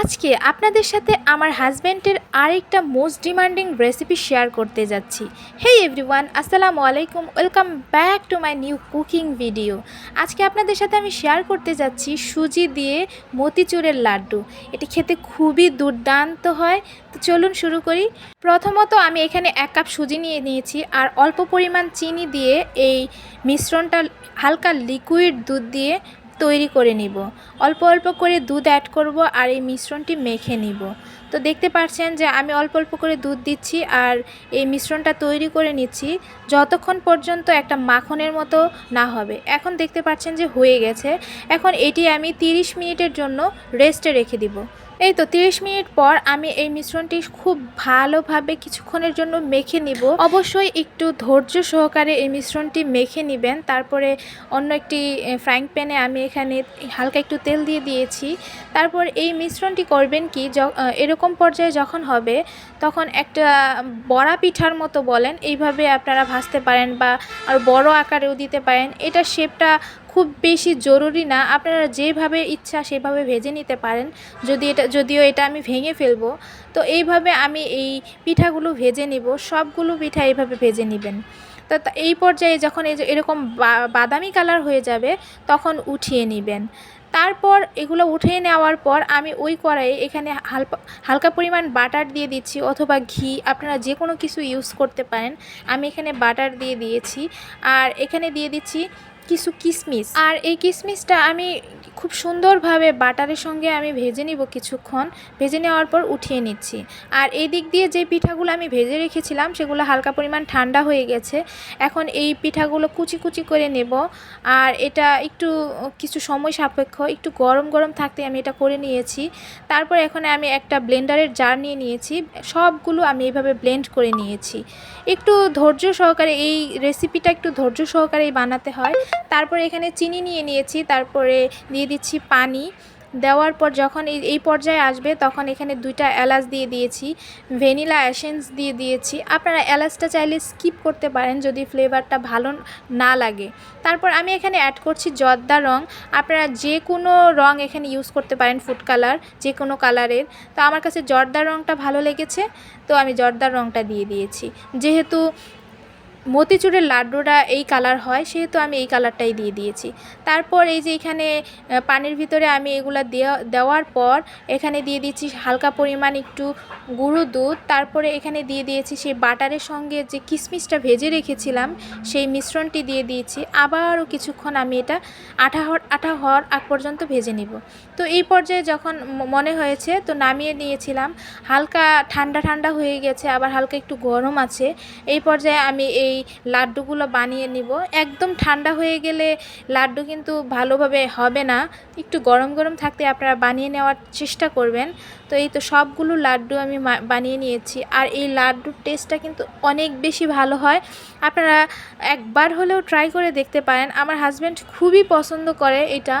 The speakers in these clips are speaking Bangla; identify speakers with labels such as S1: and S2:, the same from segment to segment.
S1: আজকে আপনাদের সাথে আমার হাজব্যান্ডের আরেকটা মোস্ট ডিমান্ডিং রেসিপি শেয়ার করতে যাচ্ছি। হে এভরিওয়ান আসসালামু আলাইকুম welcome back to my new cooking video আজকে আপনাদের সাথে আমি শেয়ার করতে যাচ্ছি সুজি দিয়ে মতিচুরের লাড্ডু। এটি খেতে খুবই দুর্দান্ত হয়। তো চলুন শুরু করি। প্রথমত আমি এখানে এক কাপ সুজি নিয়ে নিয়েছি আর অল্প পরিমাণ চিনি দিয়ে এই মিশ্রণটা হালকা লিকুইড দুধ দিয়ে তৈরি করে নিব। অল্প অল্প করে দুধ অ্যাড করব আর এই মিশ্রণটি মেখে নিব। তো দেখতে পাচ্ছেন যে আমি অল্প অল্প করে দুধ দিচ্ছি আর এই মিশ্রণটা তৈরি করে নিচ্ছি। যতক্ষণ পর্যন্ত একটা মাখনের মতো না হবে। এখন দেখতে পাচ্ছেন যে হয়ে গেছে। এখন এটি আমি 30 মিনিটের জন্য রেস্টে রেখে দিব। এই তো 30 মিনিট পর আমি এই মিশ্রণটি খুব ভালোভাবে কিছুক্ষণের জন্য মেখে নিব। অবশ্যই একটু ধৈর্য সহকারে এই মিশ্রণটি মেখে নেবেন। তারপরে অন্য একটি ফ্রাইং প্যানে আমি এখানে হালকা একটু তেল দিয়ে দিয়েছি। তারপর এই মিশ্রণটি করবেন কি এরকম পর্যায়ে যখন হবে, তখন একটা বড়া পিঠার মতো বলেন। এইভাবে আপনারা ভাজতে পারেন বা আর বড় আকারেও দিতে পারেন। এটা শেপটা খুব বেশি জরুরি না। আপনারা যেভাবে ইচ্ছা সেভাবে ভেজে নিতে পারেন। যদি এটা, যদিও এটা আমি ভেঙে ফেলব, তো এইভাবে আমি এই পিঠাগুলো ভেজে নিব। সবগুলো পিঠা এইভাবে ভেজে নেবেন। তো এই পর্যায়ে যখন এই এরকম বাদামি কালার হয়ে যাবে, তখন উঠিয়ে নেবেন। তারপর এগুলো উঠিয়ে নেওয়ার পর আমি ওই কড়াইয়ে এখানে হালকা হালকা পরিমাণ বাটার দিয়ে দিচ্ছি অথবা ঘি, আপনারা যে কোনো কিছু ইউজ করতে পারেন। আমি এখানে বাটার দিয়ে দিয়েছি। আর এখানে দিয়ে দিচ্ছি কিছু কিশমিশ আর এই কিশমিশটা আমি খুব সুন্দরভাবে বাটারের সঙ্গে আমি ভেজে নিব কিছুক্ষণ। ভেজে নেওয়ার পর উঠিয়ে নিচ্ছি। আর এই দিক দিয়ে যে পিঠাগুলো আমি ভেজে রেখেছিলাম, সেগুলো হালকা পরিমাণ ঠান্ডা হয়ে গেছে। এখন এই পিঠাগুলো কুচি কুচি করে নেব। আর এটা একটু, কিছু সময় সাপেক্ষ, একটু গরম গরম থাকতে আমি এটা করে নিয়েছি। তারপর এখন আমি একটা ব্লেন্ডারের জার নিয়ে নিয়েছি। সবগুলো আমি এইভাবে ব্লেন্ড করে নিয়েছি। একটু ধৈর্য সহকারে এই রেসিপিটা একটু ধৈর্য সহকারেই বানাতে হয়। তারপরে এখানে চিনি নিয়ে নিয়েছি, তারপরে দিয়ে দিচ্ছি পানি। দেওয়ার পর যখন এই পর্যায়ে আসবে তখন এখানে দুইটা এলাচ দিয়ে দিয়েছি, ভ্যানিলা অ্যাসেন্স দিয়ে দিয়েছি। আপনারা এলাচটা চাইলে স্কিপ করতে পারেন যদি ফ্লেভারটা ভালো না লাগে। তারপর আমি এখানে অ্যাড করছি জর্দা রং। আপনারা যে কোনো রং এখানে ইউজ করতে পারেন ফুড কালার যে কোনো কালারের তো আমার কাছে জর্দা রংটা ভালো লেগেছে, তো আমি জর্দার রংটা দিয়ে দিয়েছি। যেহেতু মতিচুরের লাড্ডুটা এই কালার হয়, সেহেতু আমি এই কালারটাই দিয়ে দিয়েছি। তারপর এই যে এখানে পানির ভিতরে আমি এগুলো দেওয়া, দেওয়ার পর এখানে দিয়ে দিচ্ছি হালকা পরিমাণ একটু গুঁড়ো দুধ। তারপরে এখানে দিয়ে দিয়েছি সেই বাটারের সঙ্গে যে কিশমিশটা ভেজে রেখেছিলাম, সেই মিশ্রণটি দিয়ে দিয়েছি। আবারও কিছুক্ষণ আমি এটা আঠা হওয়ার আঠা হওয়ার আগ পর্যন্ত ভেজে নিব। তো এই পর্যায়ে যখন মনে হয়েছে, তো নামিয়ে নিয়েছিলাম। হালকা ঠান্ডা ঠান্ডা হয়ে গেছে, আবার হালকা একটু গরম আছে। এই পর্যায়ে আমি এই লাড্ডুগুলো বানিয়ে নিব। একদম ঠান্ডা হয়ে গেলে লাড্ডু কিন্তু ভালোভাবে হবে না। একটু গরম গরম থাকতে আপনারা বানিয়ে নেওয়ার চেষ্টা করবেন। তো এই তো সবগুলো লাড্ডু আমি বানিয়ে নিয়েছি। আর এই লাড্ডুর টেস্টটা কিন্তু অনেক বেশি ভালো হয়। আপনারা একবার হলেও ট্রাই করে দেখতে পারেন। আমার হাজব্যান্ড খুবই পছন্দ করে এটা।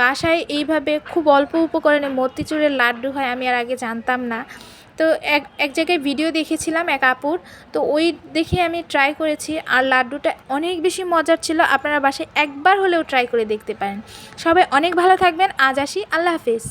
S1: বাসায় এইভাবে খুব অল্প উপকরণে মতিচুরের লাড্ডু হয় আমি আর আগে জানতাম না। তো এক এক জায়গায় ভিডিও দেখেছিলাম এক আপুর। তো ওই দেখে আমি ট্রাই করেছি আর লাড্ডুটা অনেক বেশি মজার ছিল। আপনারা বাসায় একবার হলেও ট্রাই করে দেখতে পারেন। সবাই অনেক ভালো থাকবেন। আজ আসি। আল্লাহ হাফেজ।